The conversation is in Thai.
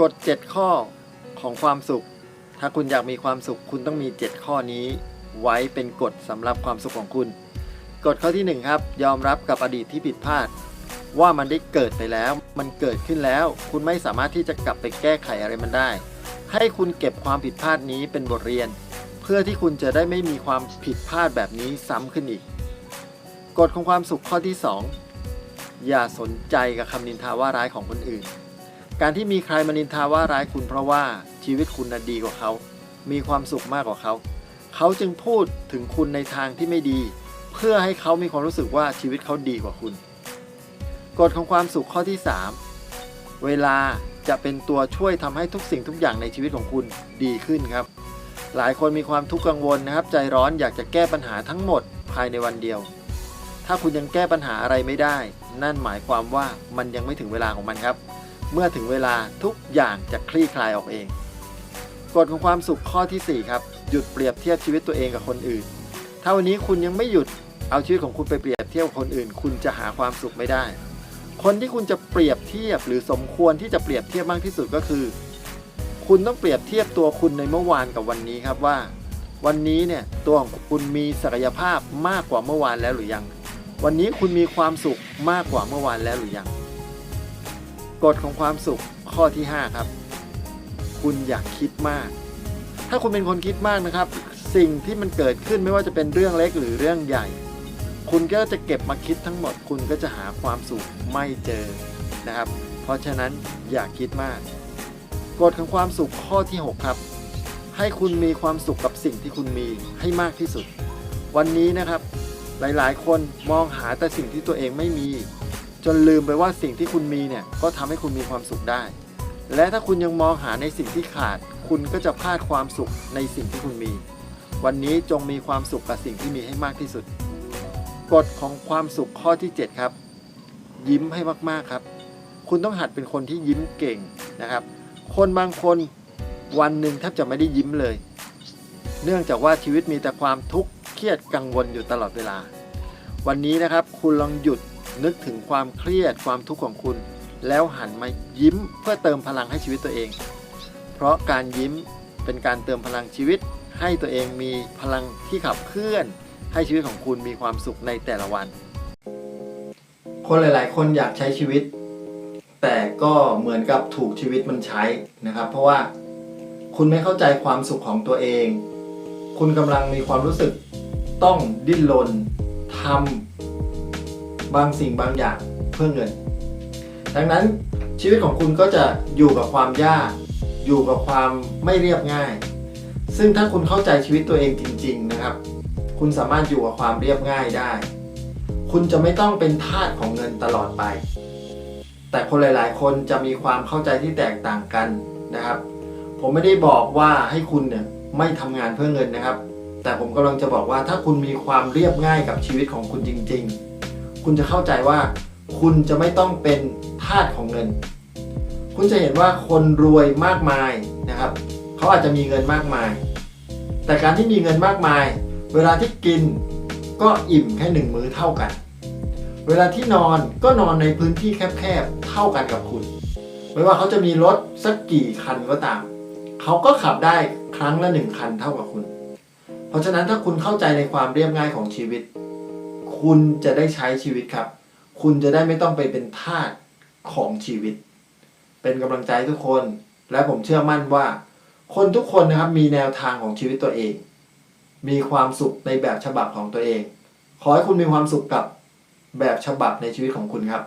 กฎ7ข้อของความสุข ถ้าคุณอยากมีความสุข คุณต้องมี 7 ข้อนี้ ไว้เป็นกฎสำหรับความสุขของคุณ กฎข้อที่ 1 ครับ ยอมรับกับอดีตที่ผิดพลาด ว่ามันได้เกิดไปแล้ว มันเกิดขึ้นแล้ว คุณไม่สามารถที่จะกลับไปแก้ไขอะไรมันได้ ให้คุณเก็บความผิดพลาดนี้เป็นบทเรียน เพื่อที่คุณจะได้ไม่มีความผิดพลาดแบบนี้ซ้ำขึ้นอีก กฎของความสุขข้อที่ 2 อย่าสนใจกับคำนินทาว่าร้ายของคนอื่น การที่มีใครมานินทาว่าร้ายคุณเพราะว่าชีวิตคุณน่ะดีกว่าเขา มีความสุขมากกว่าเขา เขาจึงพูดถึงคุณในทางที่ไม่ดี เพื่อให้เขามีความรู้สึกว่าชีวิตเขาดีกว่าคุณ กฎของความสุขข้อที่ 3 เวลาจะเป็นตัวช่วยทำให้ทุกสิ่งทุกอย่างในชีวิตของคุณดีขึ้นครับ หลายคนมีความทุกข์กังวลนะครับ ใจร้อนอยากจะแก้ปัญหาทั้งหมดภายในวันเดียว ถ้าคุณยังแก้ปัญหาอะไรไม่ได้ นั่นหมายความว่ามันยังไม่ถึงเวลาของมันครับ เมื่อถึงเวลาทุกอย่างจะคลี่คลายออกเอง กฎของความสุขข้อทีสี่ 4 ครับ หยุดเปรียบเทียบชีวิตตัวเองกับคนอื่น ถ้าวันนี้คุณยังไม่หยุดเอาชีวิตของคุณไปเปรียบเทียบคนอื่น คุณจะหาความสุขไม่ได้ คนที่คุณจะเปรียบเทียบหรือสมควรที่จะเปรียบเทียบมากที่สุดก็คือ คุณต้องเปรียบเทียบตัวคุณในเมื่อวานกับวันนี้ครับว่า วันนี้เนี่ยตัวของคุณมีศักยภาพมากกว่าเมื่อวานแล้วหรือยัง วันนี้คุณมีความสุขมากกว่าเมื่อวานแล้วหรือยัง กฎของความสุขข้อที่ 5 ครับ คุณอยากคิดมาก ถ้าคุณเป็นคนคิดมากนะครับ สิ่งที่มันเกิดขึ้นไม่ว่าจะเป็นเรื่องเล็กหรือเรื่องใหญ่ คุณก็จะเก็บมาคิดทั้งหมด คุณก็จะหาความสุขไม่เจอนะครับ เพราะฉะนั้นอย่าคิดมากกฎของความสุขข้อที่ 6 ครับ ให้คุณมีความสุขกับสิ่งที่คุณมีให้มากที่สุด วันนี้นะครับ หลายๆ คนมองหาแต่สิ่งที่ตัวเองไม่มี จนลืมไปว่าสิ่งที่คุณมีเนี่ยก็ทำให้คุณมีความสุขได้ และถ้าคุณยังมองหาในสิ่งที่ขาด คุณก็จะพลาดความสุขในสิ่งที่คุณมี วันนี้จงมีความสุขกับสิ่งที่มีให้มากที่สุดกฎของความสุขข้อที่ 7 ครับ ยิ้มให้มากๆครับ คุณต้องหัดเป็นคนที่ยิ้มเก่งนะครับ คนบางคนวันหนึ่งแทบจะไม่ได้ยิ้มเลย เนื่องจากว่าชีวิตมีแต่ความทุกข์เครียดกังวลอยู่ตลอดเวลา วันนี้นะครับ คุณลองหยุด นึกถึงความเครียดความทุกข์ของคุณ แล้วหันมายิ้มเพื่อเติมพลังให้ชีวิตตัวเอง เพราะการยิ้มเป็นการเติมพลังชีวิต ให้ตัวเองมีพลังที่ขับเคลื่อน ให้ชีวิตของคุณมีความสุขในแต่ละวัน คนหลาย ๆ คนอยากใช้ชีวิต แต่ก็เหมือนกับถูกชีวิตมันใช้นะครับ เพราะว่าคุณไม่เข้าใจความสุขของตัวเอง คุณกำลังมีความรู้สึกต้องดิ้นรนทำ บางสิ่งบางอย่างเพื่อเงิน ดังนั้นชีวิตของคุณก็จะอยู่กับความยาก อยู่กับความไม่เรียบง่าย ซึ่งถ้าคุณเข้าใจชีวิตตัวเองจริง ๆ นะครับ คุณสามารถอยู่กับความเรียบง่ายได้ คุณจะไม่ต้องเป็นทาสของเงินตลอดไป แต่คนหลาย ๆ คนจะมีความเข้าใจที่แตกต่างกันนะครับ ผมไม่ได้บอกว่าให้คุณเนี่ยไม่ทำงานเพื่อเงินนะครับ แต่ผมกำลังจะบอกว่าถ้าคุณมีความเรียบง่ายกับชีวิตของคุณจริง ๆ คุณจะเข้าใจว่า คุณจะไม่ต้องเป็นทาสของเงิน คุณจะเห็นว่าคนรวยมากมายนะครับ เขาอาจจะมีเงินมากมาย แต่การที่มีเงินมากมาย เวลาที่กินก็อิ่มแค่หนึ่งมื้อเท่ากัน เวลาที่นอนก็นอนในพื้นที่แคบๆเท่ากันกับคุณ ไม่ว่าเขาจะมีรถสักกี่คันก็ตาม เขาก็ขับได้ครั้งละหนึ่งคันเท่ากับคุณ เพราะฉะนั้นถ้าคุณเข้าใจในความเรียบง่ายของชีวิต คุณจะได้ใช้ชีวิตครับ คุณจะได้ไม่ต้องไปเป็นทาสของชีวิต เป็นกำลังใจทุกคน และผมเชื่อมั่นว่า คนทุกคนนะครับมีแนวทางของชีวิตตัวเอง มีความสุขในแบบฉบับของตัวเอง ขอให้คุณมีความสุขกับแบบฉบับในชีวิตของคุณครับ